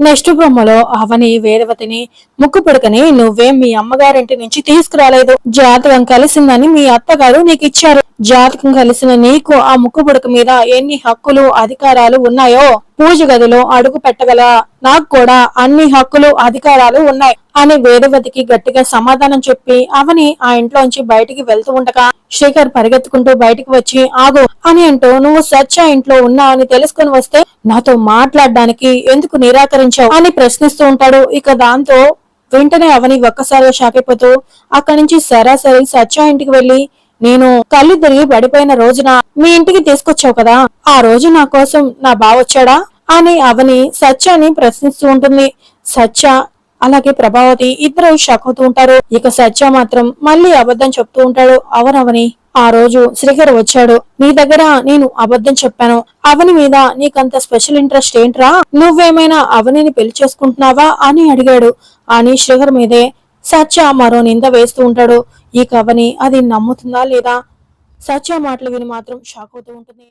Next బొమ్మలో అవని వేదవతిని ముక్కు పుడకని నువ్వేం మీ అమ్మగారింటి నుంచి తీసుకురాలేదు. జాతకం కలిసిందని మీ అత్తగారు నీకు ఇచ్చారు. జాతకం కలిసిన నీకు ఆ ముక్కు పుడక మీద ఎన్ని హక్కులు అధికారాలు ఉన్నాయో పూజ గదిలో అడుగు పెట్టగల. నాకు కూడా అన్ని హక్కులు అధికారాలు ఉన్నాయి అని వేదవతికి గట్టిగా సమాధానం చెప్పి అవని ఆ ఇంట్లోంచి బయటికి వెళ్తూ ఉండగా శేఖర్ పరిగెత్తుకుంటూ బయటికి వచ్చి ఆగు అని అంటూ నువ్వు సత్య ఇంట్లో ఉన్నావు అని తెలుసుకుని వస్తే నాతో మాట్లాడడానికి ఎందుకు నిరాకరించావు? అని ప్రశ్నిస్తూ ఉంటాడు. ఇక దాంతో వెంటనే అవని ఒక్కసారిగా షాక్ అక్కడి నుంచి సరాసరి సత్య ఇంటికి వెళ్ళి నేను కళ్ళు తిరిగి పడిపోయిన రోజున మీ ఇంటికి తీసుకొచ్చావు కదా? ఆ రోజు నా కోసం నా బావొచ్చాడా అని అవని సత్యాని ప్రశ్నిస్తూ ఉంటుంది. సత్య అలాగే ప్రభావతి ఇద్దరు షాక్ అవుతూ ఉంటారు. ఇక సత్య మాత్రం మళ్ళీ అబద్ధం చెప్తూ ఉంటాడు. అవనవని ఆ రోజు శ్రీకర్ వచ్చాడు. నీ దగ్గర నేను అబద్ధం చెప్పాను. అవని మీద నీకంత స్పెషల్ ఇంట్రెస్ట్ ఏంట్రా? నువ్వేమైనా అవనిని పెళ్ళి చేసుకుంటున్నావా? అని అడిగాడు. అని శ్రీకర్ మీదే సత్య మరో నింద వేస్తూ ఉంటాడు. ఈ కవని అది నమ్ముతుందా లేదా? సత్య మాటలు విని మాత్రం షాక్ అవుతూ ఉంటుంది.